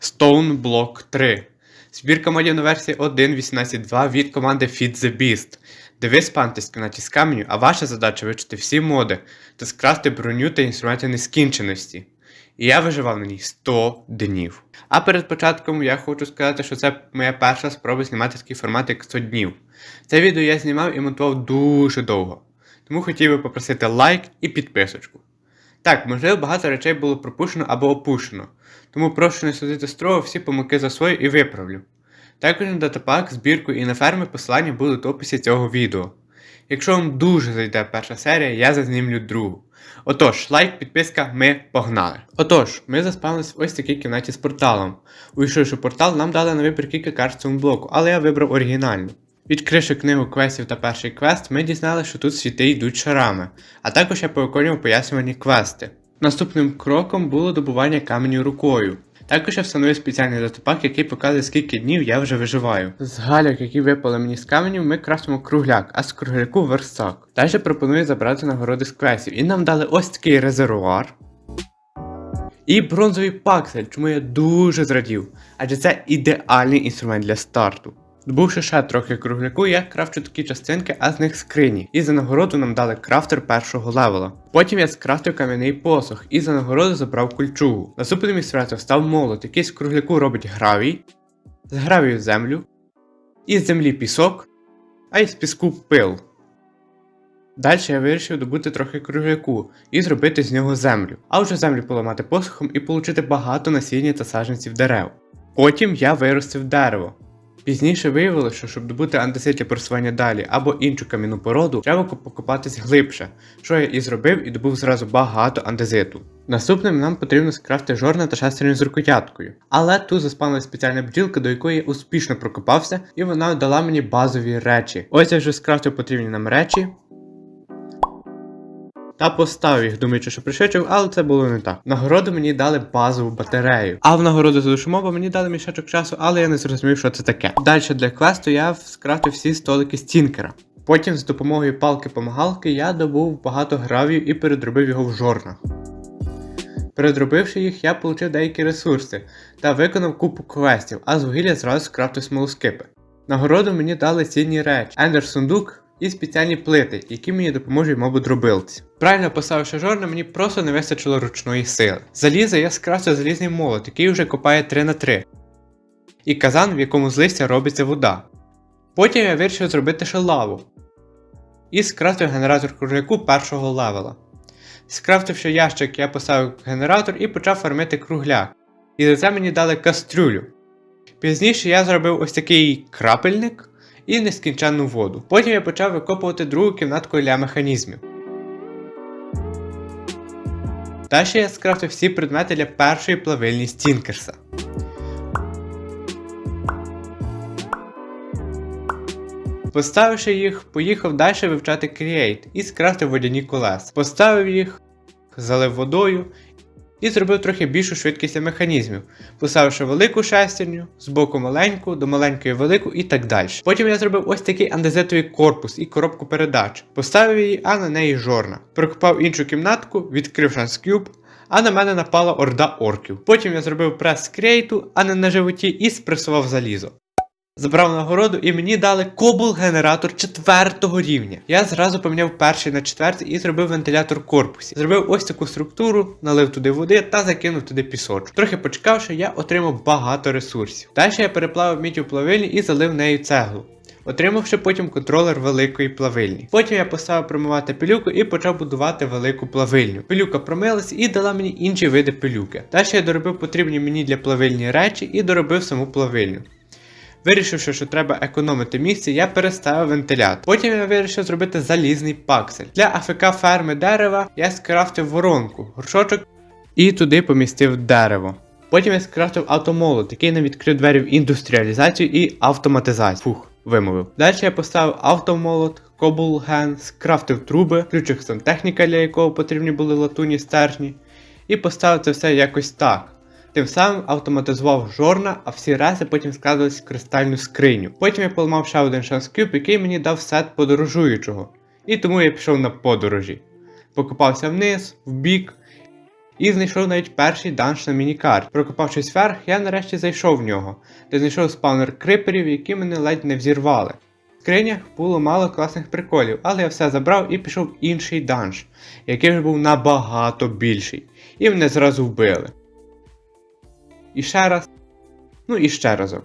Stone Block 3. Збірка модів на версії 1.18.2 від команди Feed the Beast, де ви спанитесь в кімнаті з каменю, а ваша задача вивчити всі моди та скрасти броню та інструменти нескінченості. І я виживав на ній 100 днів. А перед початком я хочу сказати, що це моя перша спроба знімати такий формат, як 100 днів. Це відео я знімав і монтував дуже довго. Тому хотів би попросити лайк і підписочку. Так, можливо, багато речей було пропущено або опущено, тому прошу не судити строго всі помилки за свої і виправлю. Також на датапак, збірку і на ферми посилання будуть в описі цього відео. Якщо вам дуже зайде перша серія, я зазнімлю другу. Отож, лайк, підписка, ми погнали. Отож, ми заспавнились в ось такій кімнаті з порталом. Увійшовши портал, нам дали на вибір кілька карт в цьому блоку, але я вибрав оригінальну. Відкривши книгу квестів та перший квест, ми дізналися, що тут світи йдуть шарами, а також я повиконував пояснювані квести. Наступним кроком було добування каменю рукою. Також я встановив спеціальний датапак, який показує, скільки днів я вже виживаю. З галяк, які випали мені з каменю, ми крафтимо кругляк, а з кругляку верстак. Далі пропоную забрати нагороди з квестів, і нам дали ось такий резервуар. І бронзовий паксель, чому я дуже зрадів, адже це ідеальний інструмент для старту. Добувши ще трохи кругляку, я крафчу такі частинки, а з них скрині. І за нагороду нам дали крафтер першого левела. Потім я скрафтив кам'яний посох і за нагороду забрав кульчугу. Наступним інструментом став молот, який з кругляку робить гравій, з гравію землю, із землі пісок, а із піску пил. Далі я вирішив добути трохи кругляку і зробити з нього землю, а вже землю поламати посохом і отримати багато насіння та саджанців дерев. Потім я виростив дерево. Пізніше виявилося, що щоб добути андесит для просування далі або іншу кам'яну породу, треба покопатись глибше, що я і зробив і добув зразу багато андезиту. Наступним нам потрібно скрафти жорна та шестерню з рукояткою. Але тут заспавнилась спеціальна бджілка, до якої я успішно прокопався, і вона дала мені базові речі. Ось я вже скрафтив потрібні нам речі. Та поставив їх, думаючи, що пришвидшив, але це було не так. Нагороду мені дали базову батарею. А в нагороду за душомоба мені дали мішечок часу, але я не зрозумів, що це таке. Далі для квесту я скрафтив всі столики стінкера. Потім з допомогою палки-помагалки я добув багато гравів і передробив його в жорнах. Передробивши їх, я отримав деякі ресурси та виконав купу квестів, а з вугілля зразу скрафтив смолоскипи. Нагороду мені дали цінні речі, ендер сундук і спеціальні плити, які мені допоможуть мобудробилці. Правильно поставивши жорна, мені просто не вистачило ручної сили. Заліза я скрафтив залізний молот, який вже копає 3 на 3 і казан, в якому з листя робиться вода. Потім я вирішив зробити ще лаву. І скрафтив генератор кругляку першого левела. Скрафтивши ящик, я поставив генератор і почав фармити кругляк. І за це мені дали кастрюлю. Пізніше я зробив ось такий крапельник і нескінченну воду. Потім я почав викопувати другу кімнатку для механізмів. Далі я скрафтив всі предмети для першої плавильні Стінкерса. Поставивши їх, поїхав далі вивчати Create і скрафтив водяні колеса. Поставив їх, залив водою і зробив трохи більшу швидкість механізмів, поставивши велику шестерню, збоку маленьку, до маленької велику і так далі. Потім я зробив ось такий андезитовий корпус і коробку передач, поставив її, а на неї жорна. Прокопав іншу кімнатку, відкрив шанскюб, а на мене напала орда орків. Потім я зробив прес з крейту, а не на животі, і спресував залізо. Забрав нагороду і мені дали кобул-генератор четвертого рівня. Я зразу поміняв перший на четвертий і зробив вентилятор в корпусі. Зробив ось таку структуру, налив туди води та закинув туди пісочок. Трохи почекавши, я отримав багато ресурсів. Далі я переплавив мідь у плавильні і залив нею цеглу. Отримавши потім контролер великої плавильні. Потім я поставив промивати пилюку і почав будувати велику плавильню. Пилюка промилась і дала мені інші види пилюки. Далі я доробив потрібні мені для плавильні речі і доробив саму плавильню. Вирішивши, що треба економити місце, я переставив вентилятор. Потім я вирішив зробити залізний паксель. Для АФК ферми дерева я скрафтив воронку, горшочок і туди помістив дерево. Потім я скрафтив автомолот, який нам відкрив двері в індустріалізацію і автоматизацію. Фух, вимовив. Далі я поставив автомолот, кобулген, скрафтив труби, включив сантехніка, для якого потрібні були латуні стержні, і поставив це все якось так. Тим самим автоматизував жорна, а всі реси потім складались в кристальну скриню. Потім я поламав ще один шанс кюб, який мені дав сет подорожуючого. І тому я пішов на подорожі. Покопався вниз, в бік, І знайшов навіть перший данж на мінікарт. Прокопавшись вверх, я нарешті зайшов в нього, де знайшов спаунер криперів, які мене ледь не взірвали. В скринях було мало класних приколів, але я все забрав і пішов в інший данж, який вже був набагато більший. І мене зразу вбили. І ще раз. Ну і ще разок.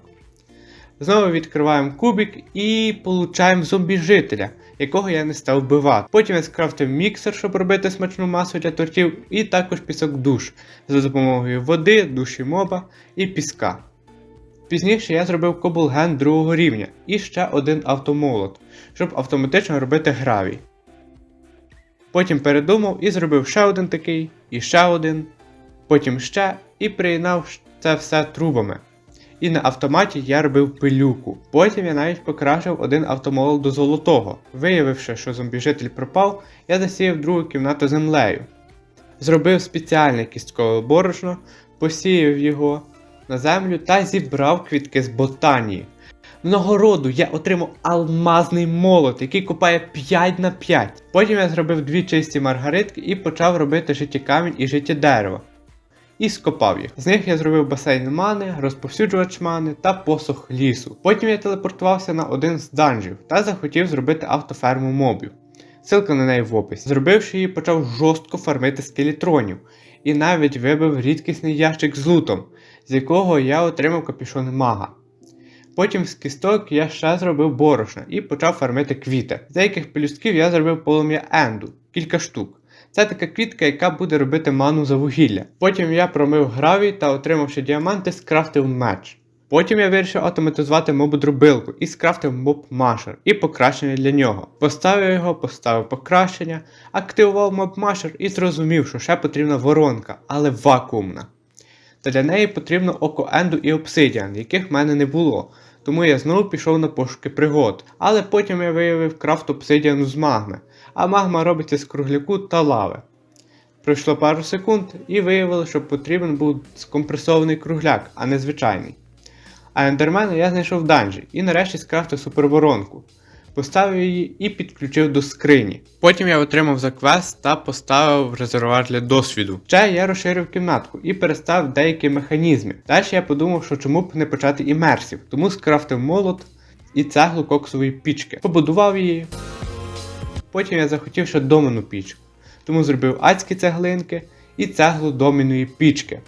Знову відкриваємо кубик і получаємо зомбі-жителя, якого я не став вбивати. Потім я скрафтив міксер, щоб робити смачну масу для тортів, і також пісок душ за допомогою води, душі моба і піска. Пізніше я зробив коблген другого рівня і ще один автомолот, щоб автоматично робити гравій. Потім передумав і зробив ще один такий, і ще один, потім ще, і приєднав це все трубами. І на автоматі я робив пилюку. Потім я навіть покращив один автомолот до золотого. Виявивши, що зомбіжитель пропав, я засіяв другу кімнату землею. Зробив спеціальне кісткове борошно, посіяв його на землю та зібрав квітки з ботанії. В нагороду я отримав алмазний молот, який купає 5 на 5. Потім я зробив дві чисті маргаритки і почав робити життєкамінь і життєдерево. І скопав їх. З них я зробив басейн мани, розповсюджувач мани та посох лісу. Потім я телепортувався на один з данжів та захотів зробити автоферму мобів. Ссылка на неї в описі. Зробивши її, почав жорстко фармити скелетронів і навіть вибив рідкісний ящик з лутом, з якого я отримав капюшон мага. Потім з кісток я ще зробив борошна і почав фармити квіти. З деяких пелюстків я зробив полум'я енду, кілька штук. Це така квітка, яка буде робити ману за вугілля. Потім я промив гравій та, отримавши діаманти, скрафтив меч. Потім я вирішив автоматизувати мободробилку і скрафтив моб машер і покращення для нього. Поставив його, поставив покращення, активував моб машер і зрозумів, що ще потрібна воронка, але вакуумна. Та для неї потрібно око енду і обсидіан, яких в мене не було. Тому я знову пішов на пошуки пригод. Але потім я виявив крафт обсидіану з магми, а магма робиться з кругляку та лави. Пройшло пару секунд і виявилося, що потрібен був скомпресований кругляк, а не звичайний. А ендермена я знайшов в данжі і нарешті скрафтив суперворонку. Поставив її і підключив до скрині. Потім я отримав за квест та поставив резервуар для досвіду. Ще я розширив кімнатку і перестав деякі механізми. Далі я подумав, що чому б не почати імерсів, тому скрафтив молот і цеглу коксової пічки. Побудував її. Потім я захотів ще домену пічку, тому зробив адські цеглинки і цеглу доміної пічки.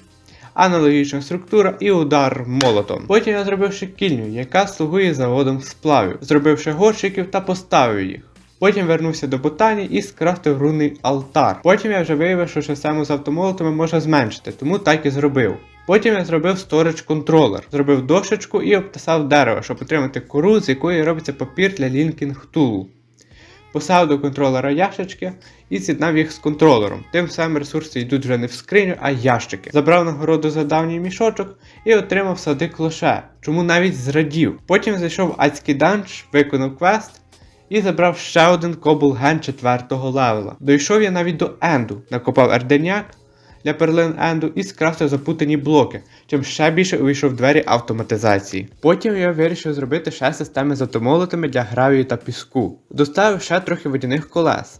Аналогічна структура і удар молотом. Потім я зробив ще яка слугує заводом сплавів, зробив ще горщиків та поставив їх. Потім вернувся до ботані і скрафтив рунний алтар. Потім я вже виявив, що систему з автомолотами можна зменшити, тому так і зробив. Потім я зробив сторич контролер, зробив дошечку і обтисав дерево, щоб отримати кору, з якої робиться папір для лінкінг тулу. Поставив до контролера ящички і з'єднав їх з контролером. Тим самим ресурси йдуть вже не в скриню, а ящики. Забрав нагороду за давній мішочок і отримав сади клоше, чому навіть зрадів. Потім зайшов адський данж, виконав квест і забрав ще один коблген 4 левела. Дійшов я навіть до енду, накопав ерденяк для перлин енду і скрафтив запутані блоки, чим ще більше увійшов в двері автоматизації. Потім я вирішив зробити ще системи з автомолотами для гравію та піску. Доставив ще трохи водяних колес.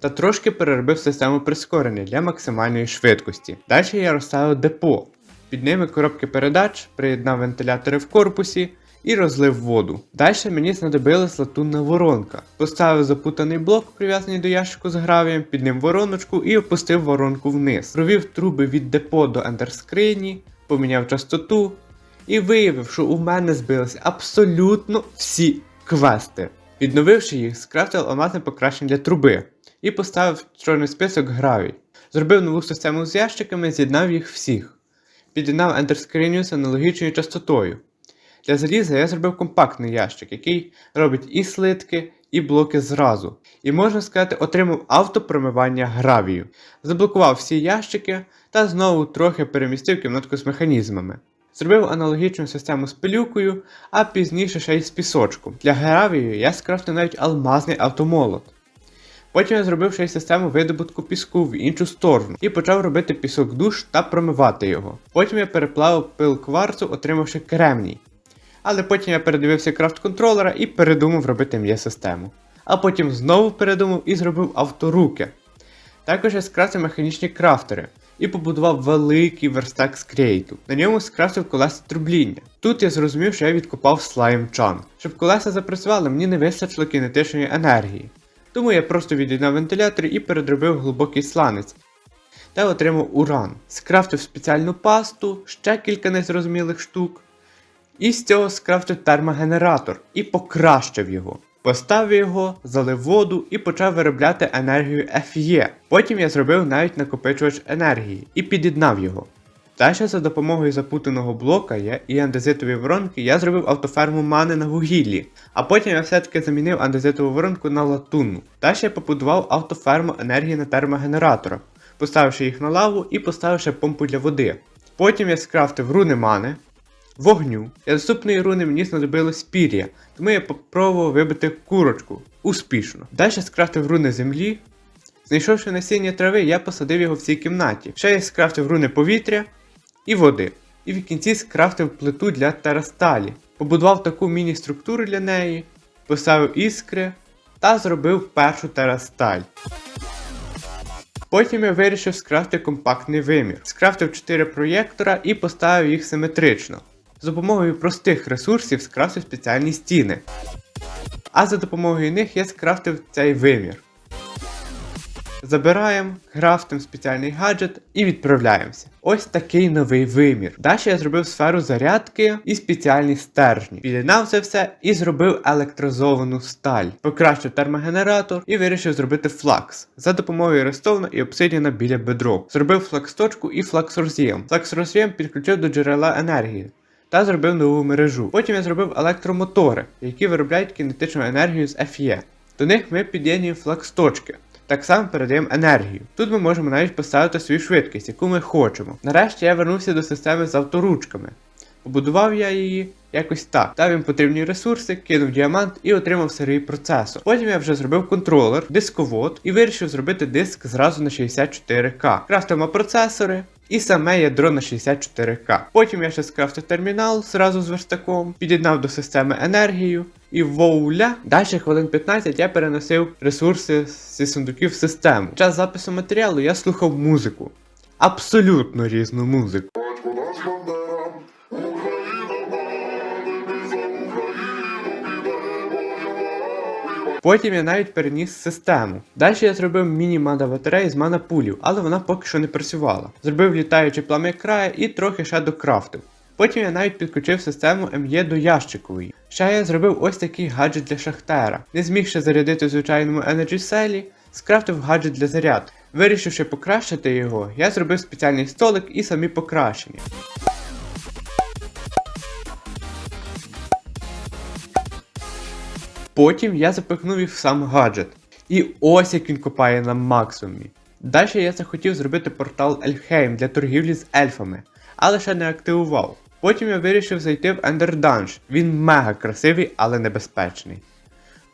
Та трошки переробив систему прискорення для максимальної швидкості. Далі я розставив депо. Під ними коробки передач, приєднав вентилятори в корпусі і розлив воду. Далі мені знадобилась латунна воронка. Поставив запутаний блок, прив'язаний до ящику з гравієм, під ним вороночку і опустив воронку вниз. Провів труби від депо до ендерскрині, поміняв частоту і виявив, що у мене збилися абсолютно всі квести. Відновивши їх, скрафтив алмазне покращення для труби і поставив чорний список гравій. Зробив нову систему з ящиками, з'єднав їх всіх. Під'єднав ендерскриню з аналогічною частотою. Для заліза я зробив компактний ящик, який робить і слитки, і блоки зразу. І можна сказати, отримав автопромивання гравію. Заблокував всі ящики та знову трохи перемістив кімнатку з механізмами. Зробив аналогічну систему з пилюкою, а пізніше ще й з пісочком. Для гравію я скрафтив навіть алмазний автомолот. Потім я зробив ще й систему видобутку піску в іншу сторону і почав робити пісок душ та промивати його. Потім я переплавив пил кварцу, отримавши кремній. Але потім я передивився крафт контролера і передумав робити м'є-систему. А потім знову передумав і зробив авторуки. Також я скрафтив механічні крафтери, і побудував великий верстак з крейту. На ньому скрафтив колеса трубління. Тут я зрозумів, що я відкопав слайм чан. Щоб колеса запрацювали, мені не вистачило кінетичної енергії. Тому я просто від'єднав вентилятор і передробив глибокий сланець. Та отримав уран. Скрафтив спеціальну пасту, ще кілька незрозумілих штук. І з цього скрафтив термогенератор і покращив його. Поставив його, залив воду і почав виробляти енергію FE. Потім я зробив навіть накопичувач енергії і під'єднав його. Далі за допомогою запутаного блока я і андезитової воронки я зробив автоферму мани на вугіллі, а потім я все-таки замінив андезитову воронку на латунну. Далі я побудував автоферму енергії на термогенераторах, поставивши їх на лаву і поставивши помпу для води. Потім я скрафтив руни мани, вогню. Для доступної руни мені знадобилось пір'я, тому я попробував вибити курочку. Успішно. Далі скрафтив руни землі. Знайшовши насіння трави, я посадив його в цій кімнаті. Ще я скрафтив руни повітря і води. І в кінці скрафтив плиту для терасталі. Побудував таку міні-структуру для неї, поставив іскри та зробив першу терасталь. Потім я вирішив скрафтити компактний вимір. Скрафтив 4 проєктора і поставив їх симетрично. За допомогою простих ресурсів скрафтив спеціальні стіни. А за допомогою них я скрафтив цей вимір. Забираємо, крафтимо спеціальний гаджет і відправляємося. Ось такий новий вимір. Далі я зробив сферу зарядки і спеціальні стержні. Під'єднав це все і зробив електризовану сталь. Покращив термогенератор і вирішив зробити флакс за допомогою рестовна і обсидіана біля бедро. Зробив флакс-точку і флакс-роз'єм. Флакс-роз'єм підключив до джерела енергії. Та зробив нову мережу. Потім я зробив електромотори, які виробляють кінетичну енергію з FE. До них ми під'єднуємо флакс-точки. Так само передаємо енергію. Тут ми можемо навіть поставити свою швидкість, яку ми хочемо. Нарешті я вернувся до системи з авторучками. Побудував я її якось так. Дав їм потрібні ресурси, кинув діамант і отримав сирий процесор. Потім я вже зробив контролер, дисковод і вирішив зробити диск зразу на 64К. Крафтимо процесори. І саме ядро на 64К. Потім я ще скрафтив термінал зразу з верстаком, під'єднав до системи енергію, і вуаля, Далі хвилин 15 я переносив ресурси зі сундуків в систему. Під час запису матеріалу я слухав музику. Абсолютно різну музику. Потім я навіть переніс систему. Далі я зробив міні-мада батареї з манапулів, але вона поки що не працювала. Зробив літаюче плам'я края і трохи ще докрафтив. Потім я навіть підключив систему МЄ до ящикової. Ще я зробив ось такий гаджет для шахтера. Не змігши зарядити в звичайному Energy Cell, скрафтив гаджет для заряд. Вирішивши покращити його, я зробив спеціальний столик і самі покращення. Потім я запихнув їх в сам гаджет. І ось як він копає на максимумі. Далі я захотів зробити портал Ельхейм для торгівлі з ельфами, але ще не активував. Потім я вирішив зайти в Ender Dungeon. Він мега красивий, але небезпечний.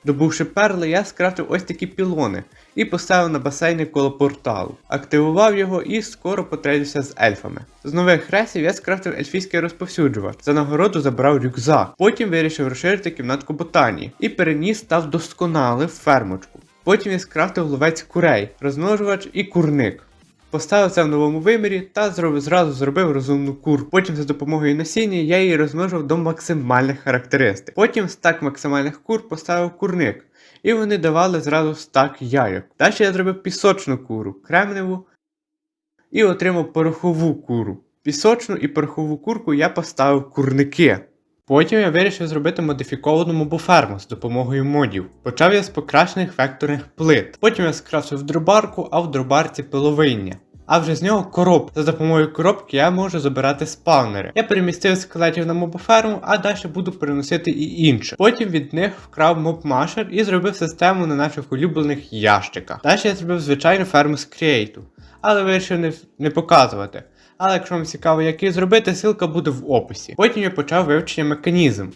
Добувши перли, я скрафтив ось такі пілони і поставив на басейни коло порталу. Активував його і скоро потрейдився з ельфами. З нових ресів я скрафтив ельфійський розповсюджувач. За нагороду забрав рюкзак. Потім вирішив розширити кімнатку ботанії і переніс та вдосконалив фермочку. Потім я скрафтив ловець курей, розмножувач і курник. Поставив це в новому вимірі та зразу зробив розумну кур. Потім за допомогою насіння я її розмножив до максимальних характеристик. Потім стак максимальних кур поставив курник, і вони давали зразу стак яйок. Далі я зробив пісочну куру, кремневу і отримав порохову куру. Пісочну і порохову курку я поставив курники. Потім я вирішив зробити модифіковану мобоферму з допомогою модів. Почав я з покращених векторних плит. Потім я скрафтив дробарку, а в дробарці пиловиння. А вже з нього короб. За допомогою коробки я можу забирати спавнери. Я перемістив скелетів на мобоферму, а далі буду переносити і інше. Потім від них вкрав мобмашер і зробив систему на наших улюблених ящиках. Далі я зробив звичайну ферму з крейту, але вирішив не, не показувати. Але якщо вам цікаво, як її зробити, ссылка буде в описі. Потім я почав вивчення механізм.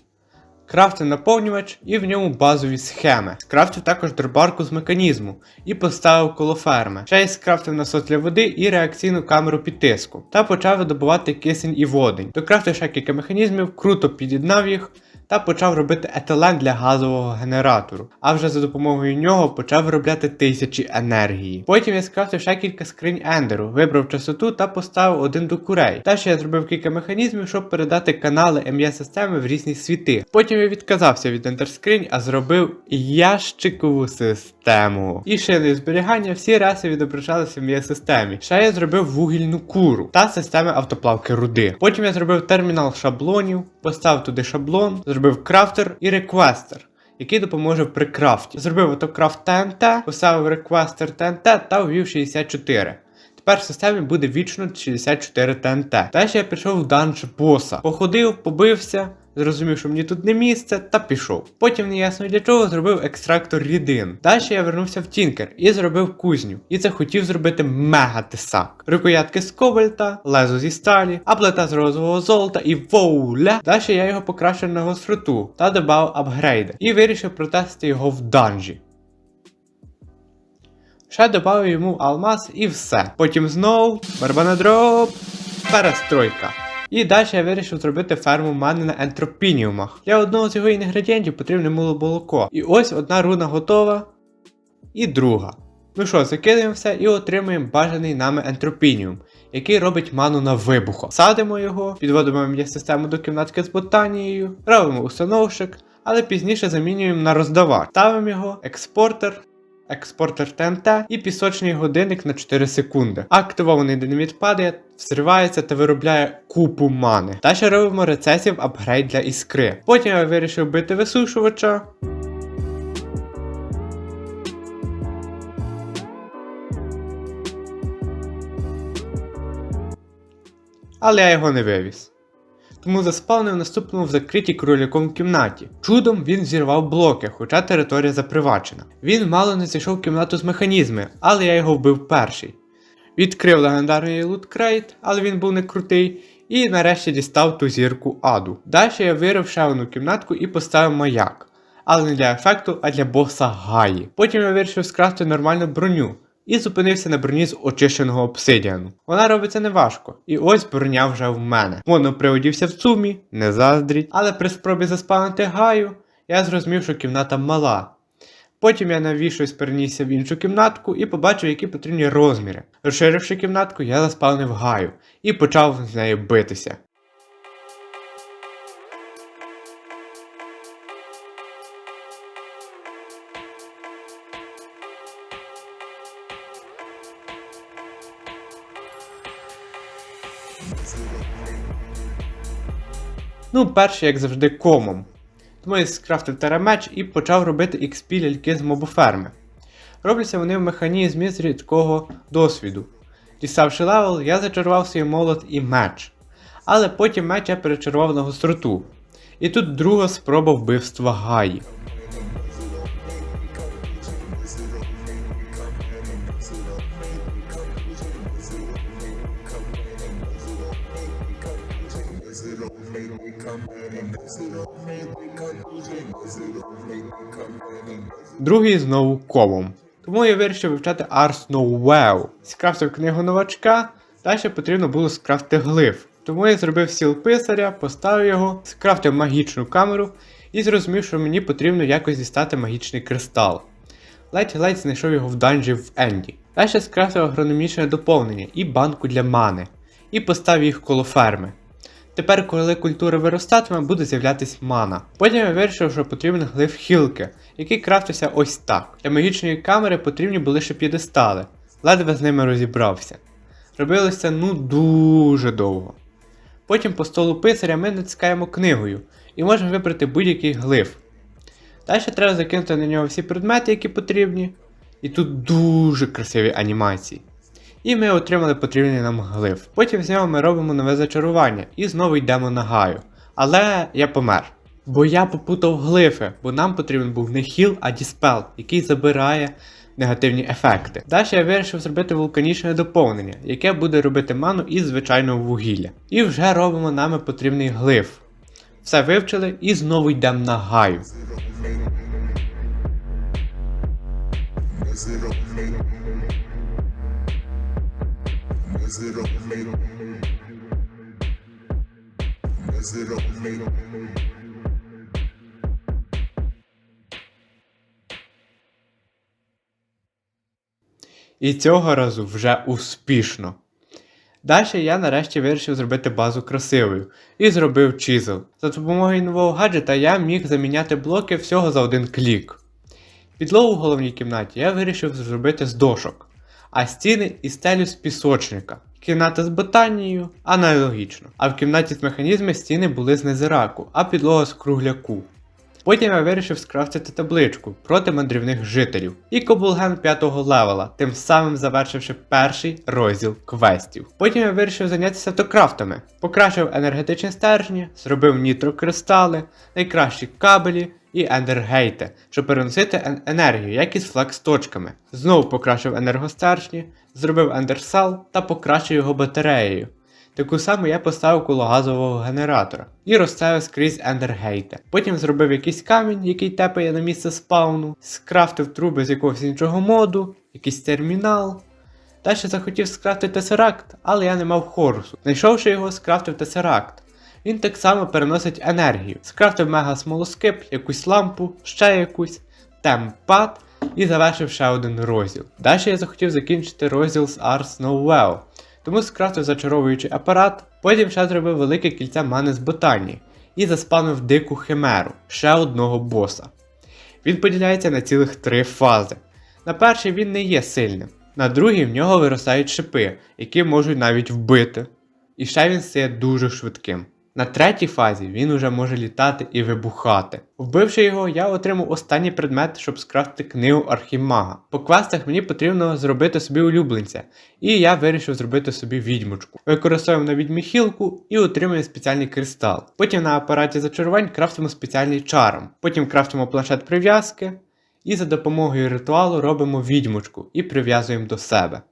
Крафтив наповнювач і в ньому базові схеми. Скрафтив також дробарку з механізму і поставив коло ферми. Ще й скрафтив насос для води і реакційну камеру під тиском. Та почав видобувати кисень і водень. Докрафтив ще кілька механізмів, круто під'єднав їх та почав робити етилен для газового генератору, а вже за допомогою нього почав виробляти тисячі енергії. Потім я скрафтив ще кілька скринь ендеру, вибрав частоту та поставив один до курей. Далі я зробив кілька механізмів, щоб передати канали МЄ системи в різні світи. Потім я відказався від ендерскринь, а зробив ящикову систему. І шиною зберігання всі раси відображалися в МЄ системі. Ще я зробив вугільну куру та системи автоплавки руди. Потім я зробив термінал шаблонів, поставив туди шаблон, зробив крафтер і реквестер. Який допоможе при крафті. Зробив автокрафт ТНТ, поставив реквестер ТНТ та ввів 64. Тепер в системі буде вічно 64 ТНТ. Далі я пішов в данж боса. Походив, побився, зрозумів, що мені тут не місце, та пішов. Потім неясно для чого зробив екстрактор рідин. Далі я вернувся в Тінкер і зробив кузню. І захотів зробити мега тесак. Рукоятки з кобальта, лезо зі сталі, а плита з розового золота і воуля. Далі я його покращив на гостроту та додав апгрейди. І вирішив протестити його в данжі. Ще додав йому алмаз і все. Потім знов барбанадроп, перестройка. І далі я вирішив зробити ферму мани на ентропініумах. Для одного з його інгредієнтів потрібне було молоко. І ось одна руна готова. І друга. Ну що, закидаємо все і отримуємо бажаний нами ентропініум, який робить ману на вибуху. Садимо його, підводимо м'я систему до кімнатки з ботанією, робимо установщик, але пізніше замінюємо на роздавач. Ставимо його, експортер, експортер ТНТ і пісочний годинник на 4 секунди. Активований динаміт падає, взривається та виробляє купу мани. Далі робимо рецесів апгрейд для іскри. Потім я вирішив бити висушувача. Але я його не вивіз. Тому заспавнив наступному в закритій кроляком кімнаті. Чудом він зірвав блоки, хоча територія запривачена. Він мало не зайшов в кімнату з механізми, але я його вбив перший. Відкрив легендарний луткрейт, але він був не крутий, і нарешті дістав ту зірку аду. Далі я вирив ще одну кімнатку і поставив маяк. Але не для ефекту, а для боса Гаї. Потім я вирішив скрасти нормальну броню. І зупинився на броні з очищеного обсидіану. Вона робиться неважко, і ось броня вже в мене. Воно приводівся в цумі, не заздріть, але при спробі заспавнити гаю, я зрозумів, що кімната мала. Потім я навішусь перенісся в іншу кімнатку і побачив, які потрібні розміри. Розширивши кімнатку, я заспавнив гаю і почав з нею битися. Ну, перший, як завжди, комом. Тому я скрафтив теремеч і почав робити XP ляльки з мобоферми. Робляться вони в механізмі з рідкого досвіду. Діставши левел, я зачарував свій молот і меч. Але потім меч я перечарував на гостроту. І тут друга спроба вбивства Гаї. Другий знову комом. Тому я вирішив вивчати Ars Nowell. Скрафтив книгу новачка, далі потрібно було скрафти глиф. Тому я зробив сіл писаря, поставив його, скрафтив магічну камеру і зрозумів, що мені потрібно якось дістати магічний кристал. Ледь-ледь знайшов його в данжі в Енді. Далі скрафтив агрономічне доповнення і банку для мани. І поставив їх коло ферми. Тепер, коли культура виростатиме, буде з'являтись мана. Потім я вирішив, що потрібен глиф хілки, який крафтився ось так. Для магічної камери потрібні були ще п'єдестали. Ледве з ними розібрався. Робилося ну дуже довго. Потім по столу писаря ми натискаємо книгою і можемо вибрати будь-який глиф. Далі треба закинути на нього всі предмети, які потрібні. І тут дуже красиві анімації. І ми отримали потрібний нам глиф. Потім з нього ми робимо нове зачарування і знову йдемо на гаю. Але я помер. Бо я попутав глифи, бо нам потрібен був не хіл, а діспел, який забирає негативні ефекти. Далі я вирішив зробити вулканічне доповнення, яке буде робити ману із звичайного вугілля. І вже робимо нами потрібний глиф. Все вивчили і знову йдемо на гаю. І цього разу вже успішно. Далі я нарешті вирішив зробити базу красивою і зробив чизел. За допомогою нового гаджета я міг заміняти блоки всього за один клік. Підлогу в головній кімнаті я вирішив зробити з дошок а стіни і стелю з пісочника. Кімната з ботанією аналогічно. А в кімнаті з механізми стіни були з незираку, а підлога з кругляку. Потім я вирішив скрафтити табличку проти мандрівних жителів і коблген 5 левела, тим самим завершивши перший розділ квестів. Потім я вирішив зайнятися автокрафтами, покращив енергетичні стержні, зробив нітрокристали, найкращі кабелі і ендергейти, щоб переносити ен- енергію, як із флекс-точками. Знову покращив енергостержні, зробив ендерсал та покращив його батареєю. Таку саму я поставив коло газового генератора і розставив скрізь ендергейти. Потім зробив якийсь камінь, який тепає на місце спауну, скрафтив труби з якогось іншого моду, якийсь термінал. Далі захотів скрафтити тесеракт, але я не мав хорусу. Знайшовши його, скрафтив тесеракт. Він так само переносить енергію. Скрафтив мега смолоскип, якусь лампу, ще якусь, темпад і завершив ще один розділ. Далі я захотів закінчити розділ з Ars Novel, тому скрафтив зачаровуючий апарат, потім ще зробив велике кільце мани з ботанії і заспамив дику химеру, ще одного боса. Він поділяється на цілих три фази. На перший він не є сильним, на другий в нього виростають шипи, які можуть навіть вбити. І ще він стає дуже швидким. На третій фазі він уже може літати і вибухати. Вбивши його, я отримав останній предмет, щоб скрафтити книгу Архімага. По квестах мені потрібно зробити собі улюбленця, і я вирішив зробити собі відьмочку. Використовуємо на відьмі хілку і отримуємо спеціальний кристал. Потім на апараті зачарувань крафтимо спеціальний чарм. Потім крафтимо планшет прив'язки. І за допомогою ритуалу робимо відьмочку і прив'язуємо до себе.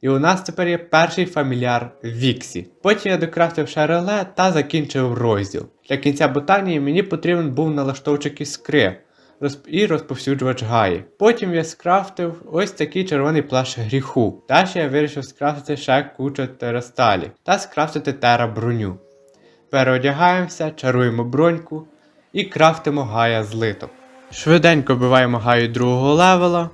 І у нас тепер є перший фамільяр Віксі. Потім я докрафтив ще реле та закінчив розділ. Для кінця ботанії мені потрібен був налаштовчик іскри і розповсюджувач гаї. Потім я скрафтив ось такий червоний плащ гріху. Далі я вирішив скрафтити ще кучу терасталі та скрафтити тера броню. Переодягаємося, чаруємо броньку і крафтимо гая злиток. Швиденько вбиваємо гаю другого левела,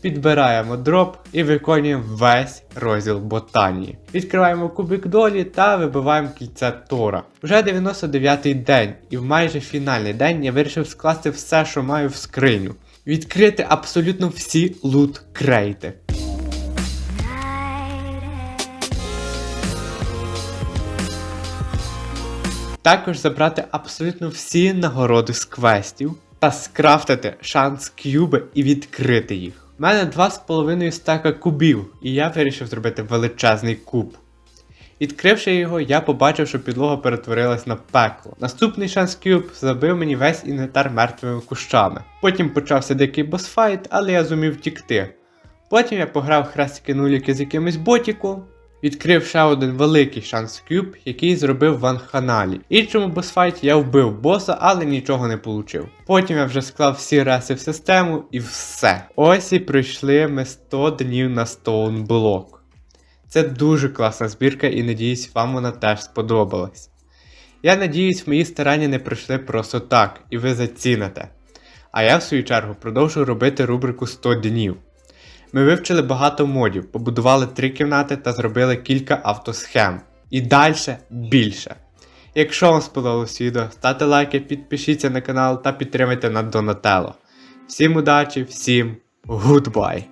підбираємо дроп і виконуємо весь розділ ботанії. Відкриваємо кубик долі та вибиваємо кільце Тора. Вже 99-й день, і в майже фінальний день я вирішив скласти все, що маю в скриню. Відкрити абсолютно всі лут крейти. Також забрати абсолютно всі нагороди з квестів та скрафтити шанс кюби і відкрити їх. У мене 2,5 стака кубів, і я вирішив зробити величезний куб. Відкривши його, я побачив, що підлога перетворилась на пекло. Наступний шанс кюб забив мені весь інвентар мертвими кущами. Потім почався дикий босфайт, але я зумів втікти. Потім я пограв хрестики нуліки з якимось ботіком, відкрив ще один великий шанс кюб, який зробив в Анханалі. Іншому босфайті я вбив боса, але нічого не получив. Потім я вже склав всі реси в систему і все. Ось і пройшли ми 100 днів на Block. Це дуже класна збірка і надіюсь, вам вона теж сподобалась. Я надіюсь, мої старання не пройшли просто так, і ви заціните. А я, в свою чергу, продовжу робити рубрику 100 днів. Ми вивчили багато модів, побудували три кімнати та зробили кілька автосхем. І далі більше. Якщо вам сподобалось відео, ставте лайки, підпишіться на канал та підтримайте на Донателло. Всім удачі, всім гудбай!